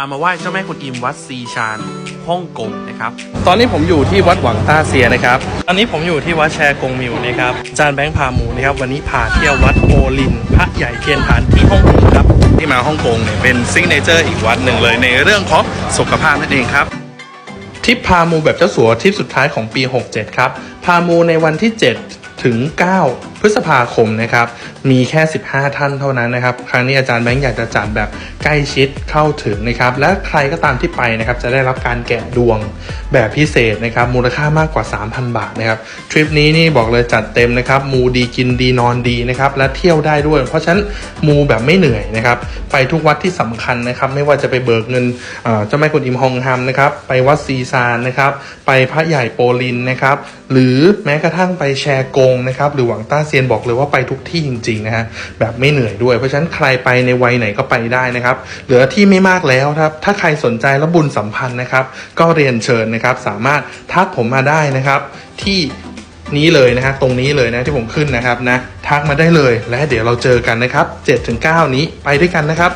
ามาไหว้เจ้าแม่กุนอิมวัดซีชานฮ่องกงนะครับ ตอนนี้ผมอยู่ที่วัดหวังต้าเซียนะครับ ตอนนี้ผมอยู่ที่วัดแชร์กงมิวนะครับอาจารย์แบงค์พาหมูนะครับ วันนี้พาเที่ยววัดโอลิน พระใหญ่เทียนฐานที่ฮ่องกงครับ ที่มาฮ่องกงเนี่ยเป็นซิกเนเจอร์อีกวัดหนึ่งเลยในเรื่องของสุขภาพนั่นเองครับทริปพามูแบบเจ้าสัวทริปสุดท้ายของปี 67 ครับ พามูในวันที่ 7 ถึง 9 พฤษภาคมนะครับ มีแค่ 15 ท่านเท่านั้นนะครับ ครั้งนี้อาจารย์แบงค์อยากจะจัดแบบใกล้ชิดเข้าถึงนะครับ และใครก็ตามที่ไปนะครับ จะได้รับการแกะดวงแบบพิเศษนะครับ มูลค่ามากกว่า 3,000 บาทนะครับ ทริปนี้นี่บอกเลยจัดเต็มนะครับ มูดีกินดีนอนดีนะครับ และเที่ยวได้ด้วย เพราะฉะนั้นมูแบบไม่เหนื่อยนะครับ ไปทุกวัดที่สำคัญนะครับ ไม่ว่าจะไปเบิกเงินเจ้าแม่กุนอิมฮองฮัมนะครับ ไปวัดซีซานนะครับ ไปพระใหญ่โปลินนะครับ หรือแม้กระทั่งไปแชร์กงงนะครับหรือหวังต้าเซียนบอกเลยว่าไปทุกที่จริงๆนะฮะแบบไม่เหนื่อยด้วย เพราะฉะนั้นใครไปในวัยไหนก็ไปได้นะครับเหลือที่ไม่มากแล้วครับถ้าใครสนใจและบุญสัมพันธ์นะครับ ก็เรียนเชิญนะครับ สามารถทักผมมาได้นะครับ ที่นี้เลยนะฮะตรงนี้เลยนะที่ผมขึ้นนะครับนะทักมาได้เลยและเดี๋ยวเราเจอกันนะครับ 7-9 นี้ไปด้วยกันนะครับ